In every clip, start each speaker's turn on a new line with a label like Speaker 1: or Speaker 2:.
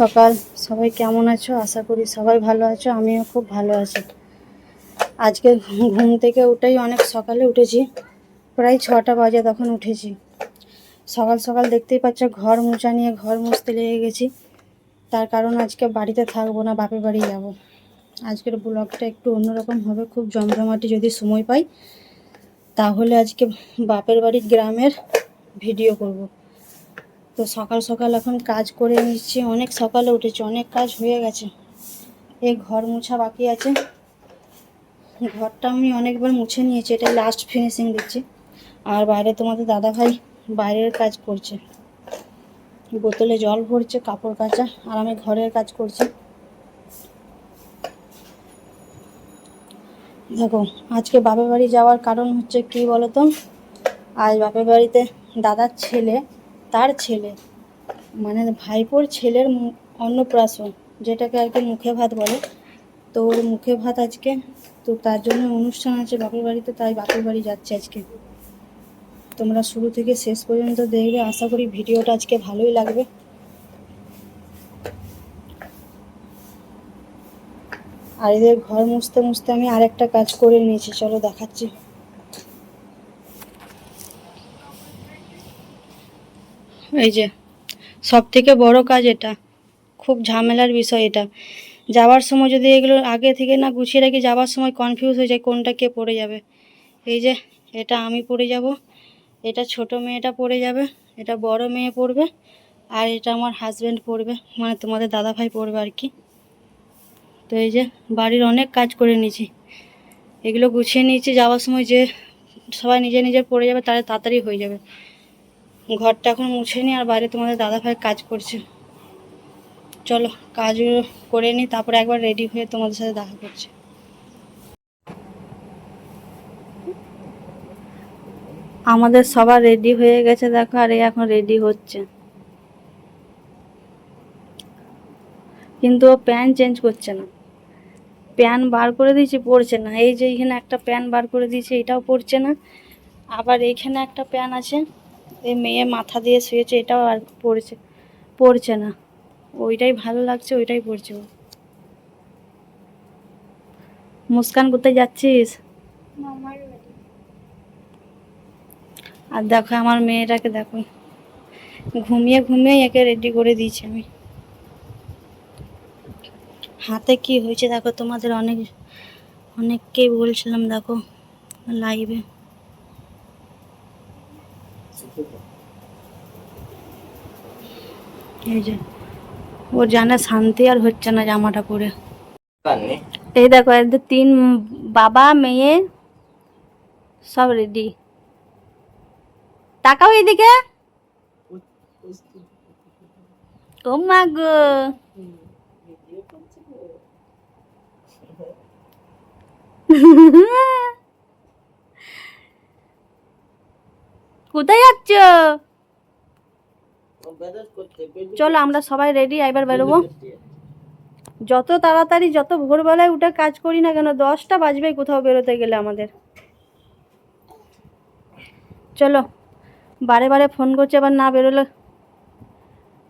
Speaker 1: সকাল। সবাই কেমন আছো? আশা করি সবাই ভালো আছো, আমিও খুব ভালো আছি। আজকে ঘুম থেকে উঠেই অনেক সকালে উঠেছি, প্রায় ছটা বাজে তখন উঠেছি। সকাল সকাল দেখতেই পাচ্ছ, ঘর মোছা নিয়ে ঘর মুছতে লেগে গেছি। তার কারণ আজকে বাড়িতে থাকব না, বাপের বাড়ি যাব। আজকের ব্লগটা একটু অন্যরকম হবে, খুব জমজমাটি যদি সময় পাই, তাহলে আজকে বাপের বাড়ির গ্রামের ভিডিও করব। তো সকাল সকাল এখন কাজ করে নিচ্ছি। অনেক সকালে উঠেছি, অনেক কাজ হয়ে গেছে। এই ঘর মোছা বাকি আছে। ঘরটা আমি অনেকবার মুছে নিয়েছি এটা লাস্ট ফিনিশিং দিচ্ছি। আর বাইরে তোমাদের দাদা ভাই বাইরের কাজ করছে। বোতলে জল ভরছে, কাপড় কাচা, আর আমি ঘরের কাজ করছি। দেখো, আজকে বাপের বাড়ি যাওয়ার কারণ হচ্ছে কি বলতো? আজ বাপের বাড়িতে দাদার ছেলে তার ছেলে মানে ভাইপোর ছেলের অন্নপ্রাশন, যেটাকে আর কি মুখে ভাত বলে। তো ওর মুখে ভাত আজকে, তো তার জন্য অনুষ্ঠান আছে বাপের বাড়িতে, তাই বাপের বাড়ি যাচ্ছে আজকে। তোমরা শুরু থেকে শেষ পর্যন্ত দেখবে, আশা করি ভিডিওটা আজকে ভালোই লাগবে। আর এদের ঘর মুছতে মুছতে আমি আরেকটা কাজ করে নিয়েছি, চলো দেখাচ্ছি। এই যে সব থেকে বড় কাজ এটা। খুব ঝামেলার বিষয় এটা। যাওয়ার সময় যদি এগুলো আগে থেকে না গুছিয়ে রাখি, যাওয়ার সময় কনফিউজ হয়ে যায় কোনটা কে পড়ে যাবে। এই যে, এটা আমি পড়ে যাব, এটা ছোট মেয়েটা পড়ে যাবে, এটা বড় মেয়ে পড়বে, আর এটা আমার হাজব্যান্ড পড়বে মানে তোমাদের দাদা ভাই পড়বে আর কি। তো এই যে, বাড়ির অনেক কাজ করে নিয়েছি। এগুলো গুছিয়ে নিয়েছি, যাওয়ার সময় যে সবাই নিজে নিজের পড়ে যাবে, তাহলে তাড়াতাড়ি হয়ে যাবে। ঘরটা এখন মুছে নি আর বাইরে তোমাদের দাদা ভাই কাজ করছে। চলো কাজ করে নিই তারপরে একবার রেডি হয়ে তোমাদের সাথে দেখা করছে। আমাদের সবার রেডি হয়ে গেছে, দেখো, আর এই এখন রেডি হচ্ছে। কিন্তু ও প্যান চেঞ্জ করছে না। প্যান বার করে দিয়েছি, পড়ছে না। এই যে এইখানে একটা প্যান বার করে দিয়েছি, এটাও পড়ছে না। আবার এইখানে একটা প্যান আছে। এই মেয়ে মাথা দিয়ে শুয়েছে এটাও আর পড়ছে পড়ছে না। ওইটাই ভালো লাগছে ওইটাই পড়ছে ও। মুস্কান কোথায় যাচ্ছিস? আর দেখো আমার মেয়েটাকে দেখো। ঘুমিয়ে ঘুমিয়ে একে রেডি করে দিয়েছি আমি। হাতে কি হয়েছে দেখো তোমাদের অনেক অনেককেই বলছিলাম দেখো লাইভে এই যে ও জানে শান্তি আর হচ্ছে না জামাটা পরে। এই দেখো এদের তিন বাবা মেয়ে সব রেডি তাকাও এদিকে ও মা গো। কোথায় যাচ্ছ? চলো আমরা সবাই রেডি এবার বেরোবো। যত তাড়াতাড়ি যত ভোরবেলায় উঠে কাজ করি না কেন দশটা বাজবে কোথাও বেরোতে গেলে আমাদের। চলো বারে বারে ফোন করছে আবার না বেরোলে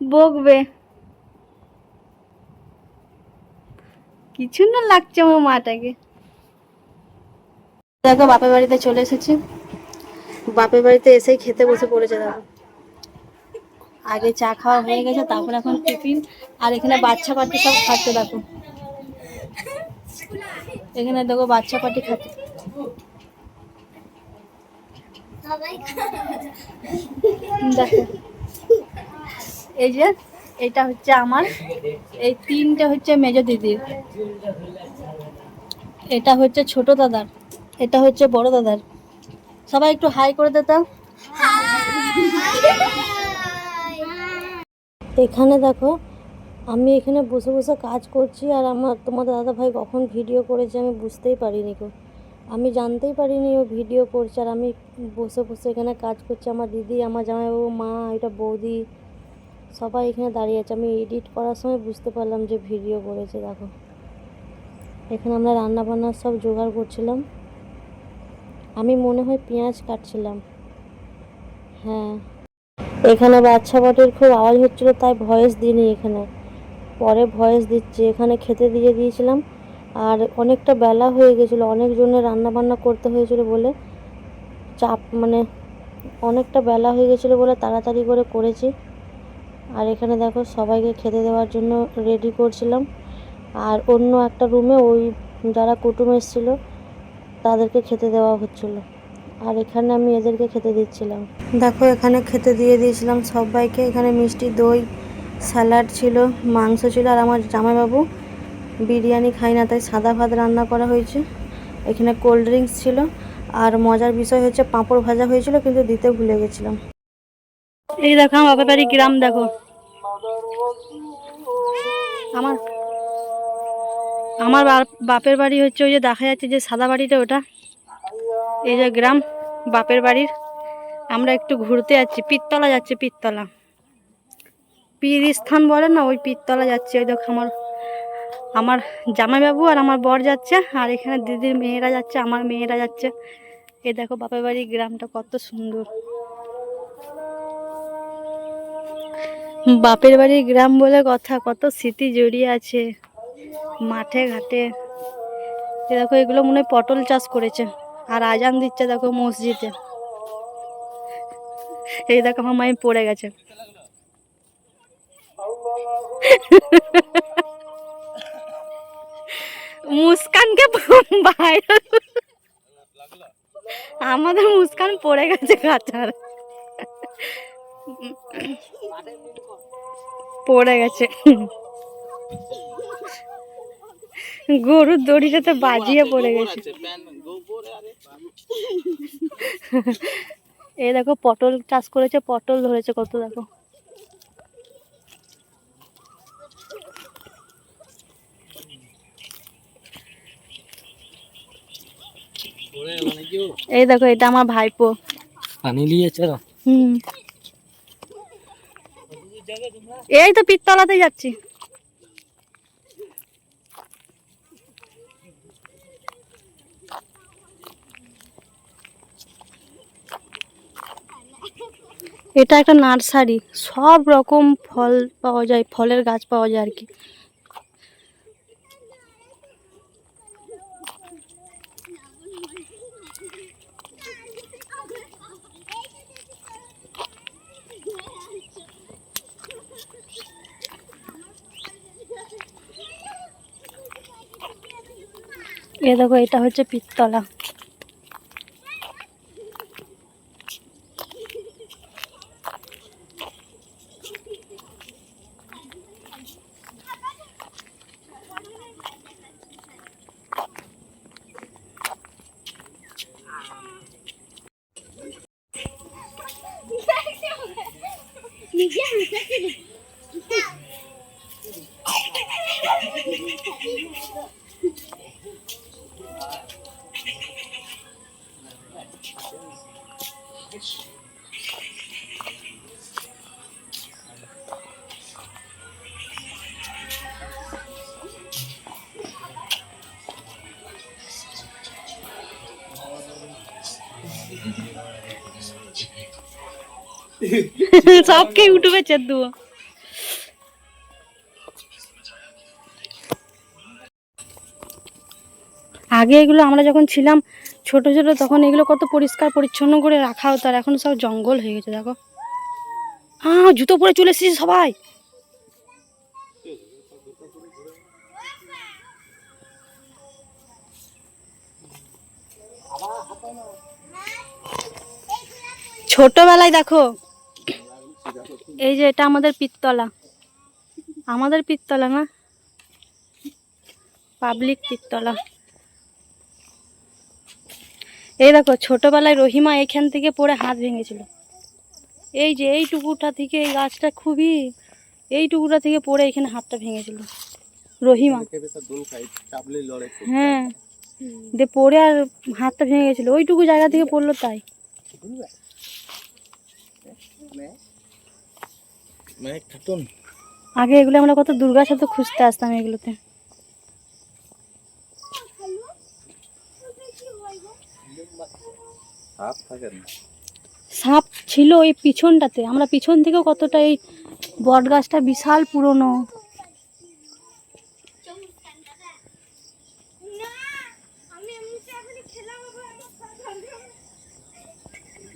Speaker 1: বকবে। কিছু না লাগছে আমার মাটাকে। দেখো বাপের বাড়িতে চলে এসেছি। বাপের বাড়িতে এসেই খেতে বসে পড়েছে দেখো। আগে চা খাওয়া হয়ে গেছে, তারপর এখন টিফিন। আর এখানে বাচ্চা পাটি সব খাচ্ছে দেখো। এখানে দেখো বাচ্চা পাটি খাচ্ছে। এই যে, এটা হচ্ছে আমার। এই তিনটে হচ্ছে মেজ দিদির। এটা হচ্ছে ছোট দাদার। এটা হচ্ছে বড় দাদার। সবাই একটু হাই করে দিতাম এখানে দেখো, আমি এখানে বসে বসে কাজ করছি আর আমার তোমাদের দাদা ভাই কখন ভিডিও করেছে আমি বুঝতেই পারিনি গো। আমি জানতেই পারিনি ও ভিডিও করছে আর আমি বসে বসে এখানে কাজ করছি। আমার দিদি, আমার জামাইবাবু, মা, এটা বৌদি, সবাই এখানে দাঁড়িয়ে আছে। আমি এডিট করার সময় বুঝতে পারলাম যে ভিডিও করেছে, দেখো। এখানে আমরা রান্না বান্নার সব জোগাড় করছিলাম। আমি মনে হয় পেঁয়াজ কাটছিলাম। হ্যাঁ। এখানে বাচ্চা বটের খুব আওয়াজ হচ্ছিল, তাই ভয়েস দিইনি এখানে। পরে ভয়েস দিচ্ছি, এখানে খেতে দিয়ে দিয়েছিলাম। আর অনেকটা বেলা হয়ে গেছিল অনেকজনের রান্না বান্না করতে হয়েছিল বলে চাপ মানে অনেকটা বেলা হয়ে গেছিল বলে তাড়াতাড়ি করে করেছি। আর এখানে দেখো সবাইকে খেতে দেওয়ার জন্য রেডি করছিলাম। আর অন্য একটা রুমে ওই যারা কুটুম এসেছিল তাদেরকে খেতে দেওয়া হচ্ছিল। আর এখানে আমি এদেরকে খেতে দিচ্ছিলাম। দেখো, এখানে খেতে দিয়ে দিয়েছিলাম সবাইকে। এখানে মিষ্টি দই, স্যালাড ছিল, মাংস ছিল, আর আমার জামাইবাবু বিরিয়ানি খাই না, তাই সাদা ভাত রান্না করা হয়েছে। এখানে কোল্ড ড্রিঙ্কস ছিল, আর মজার বিষয় হচ্ছে পাঁপড় ভাজা হয়েছিল, কিন্তু দিতে ভুলে গেছিলাম। এই দেখো, আমার বাড়ি গ্রাম, দেখো। আমার আমার বাপ- বাপের বাড়ি হচ্ছে ওই যে দেখা যাচ্ছে যে সাদা বাড়িটা ওটা। এই যে গ্রাম, বাপের বাড়ির। আমরা একটু ঘুরতে যাচ্ছি, পীরতলা যাচ্ছি, পীরতলা। পীর স্থান বলে না, ওই পীরতলা যাচ্ছি, ওই দেখো আমার আমার জামাইবাবু আর আমার বর যাচ্ছে, আর এখানে দিদির মেয়েরা যাচ্ছে, আমার মেয়েরা যাচ্ছে। এই দেখো বাপের বাড়ির গ্রামটা কত সুন্দর। বাপের বাড়ির গ্রাম বলে কথা, কত স্মৃতি জড়িয়ে আছে। মাঠে, ঘাটে। দেখো, এগুলো মনে পটল চাষ করেছে। আর আজান দিচ্ছে দেখো মসজিদে। এই দেখো, আমার মাই পড়ে গেছে। মুস্কানকে বাইরে আমাদের মুস্কান পড়ে গেছে কাঁচার পড়ে গেছে। গরুর দড়িটাতে বাজিয়ে পড়ে গেছে। এই দেখো পটল চাষ করেছে পটল ধরেছে কত দেখো। এই দেখো এটা আমার ভাইপো।
Speaker 2: পানি নিয়েছে
Speaker 1: হুম। এই তো পিত্তলাতে যাচ্ছি। এটা একটা নার্সারি, সব রকম ফল পাওয়া যায়, ফলের গাছ পাওয়া যায় আর কি। এ দেখো, এটা হচ্ছে পিত্তলা। সবকে ইউটিউবে চেত দেবো আগে এগুলো আমরা যখন ছিলাম ছোট ছোট, তখন এগুলো কত পরিষ্কার পরিচ্ছন্ন করে রাখা হতো আর এখন সব জঙ্গল হয়ে গেছে, দেখো। আহ, জুতো পরে চলে এসেছি সবাই। ছোটবেলায় দেখো এই যে এটা আমাদের পিত্তলা। আমাদের পিত্তলা না? পাবলিক পিত্তলা। এই দেখো ছোটবেলায় রহিমা এখান থেকে পড়ে হাত ভেঙেছিল। এই যে এই টুকুটা থেকে এই গাছটা খুবই এই টুকুটা থেকে পড়ে এখানে হাতটা ভেঙেছিল। রহিমা। হ্যাঁ। দিয়ে পড়ে আর হাতটা ভেঙে গেছিল। ওইটুকু জায়গা থেকে পড়ল তাই।
Speaker 2: মানে
Speaker 1: আগে এগুলো আমরা কত দুর্গা সাথে খুঁজতে আসতাম এগুলোতে।
Speaker 2: সাপ
Speaker 1: ছিল এই পিছনটাতে। আমরা পিছন থেকে কতটা এই বট গাছটা বিশাল পুরনো।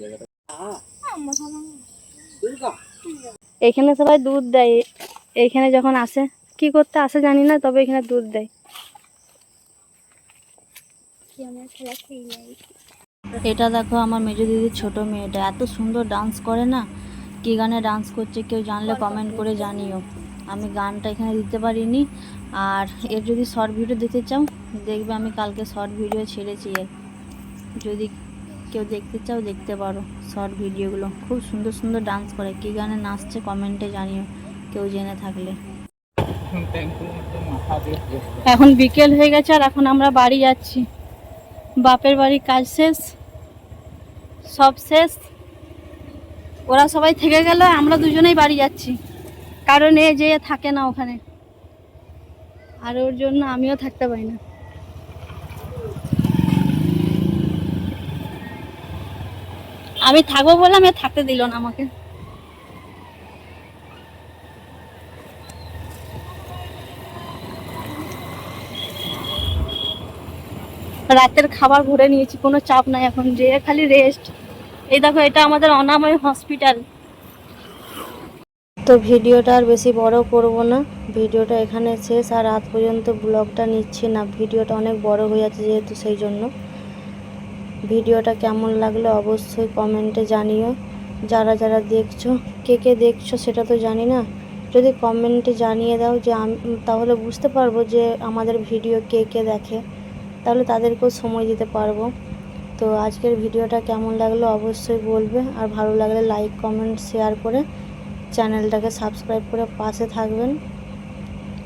Speaker 3: জায়গাটা এখানে সবাই দুধ দেয়। এখানে যখন আসে, কি করতে আসে জানি না, তবে এখানে দুধ দেয়। এটা দেখো আমার মেজো দিদির ছোট মেয়েটা। এত সুন্দর ডান্স করে না? কি গানে ডান্স করছে কেউ জানলে কমেন্ট করে জানিও। আমি গানটা এখানে দিতে পারিনি। আর এর যদি শর্ট ভিডিও দিতে চাও, দেখবে আমি কালকে শর্ট ভিডিও ছেড়েছি যদি কেউ দেখতে চাও দেখতে পারো। শর্ট ভিডিওগুলো। খুব সুন্দর সুন্দর ডান্স করে। কী গানে নাচছে কমেন্টে জানিও, কেউ জেনে থাকলে। এখন বিকেল হয়ে গেছে আর এখন আমরা বাড়ি যাচ্ছি। বাপের বাড়ি কাজ শেষ, সব শেষ। ওরা সবাই থেকে গেল, আমরা দুজনেই বাড়ি যাচ্ছি। কারণ এ যে থাকে না ওখানে। আর ওর জন্য আমিও থাকতে পারি না। আমি থাকব বললাম এ থাকতে দিল না আমাকে। রাতের খাবার ঘুরে নিয়েছি, কোনো চাপ নাই এখন, যে খালি রেস্ট এই দেখো, এটা আমাদের অনাময় হসপিটাল তো ভিডিওটা আর বেশি বড় করব না, ভিডিওটা এখানে শেষ, আর রাত পর্যন্ত ব্লগটা নিচ্ছি না। ভিডিওটা অনেক বড় হয়ে যাচ্ছে যেহেতু সেই জন্য। ভিডিওটা কেমন লাগল অবশ্যই কমেন্টে জানিও। যারা যারা দেখছ, কে কে দেখছ সেটা তো জানি না। যদি কমেন্টে জানিয়ে দাও যে আমি, তাহলে বুঝতে পারব যে আমাদের ভিডিও কে কে দেখে। তাহলে তাদেরকেও সময় দিতে পারব। তো আজকের ভিডিওটা কেমন লাগল অবশ্যই বলবে। আর ভালো লাগলে লাইক, কমেন্ট, শেয়ার করে চ্যানেলটাকে সাবস্ক্রাইব করে পাশে থাকবেন।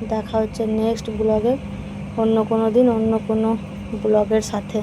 Speaker 3: দেখা হচ্ছে নেক্সট ব্লগে। অন্য কোনো দিন অন্য কোনো ব্লগের সাথে।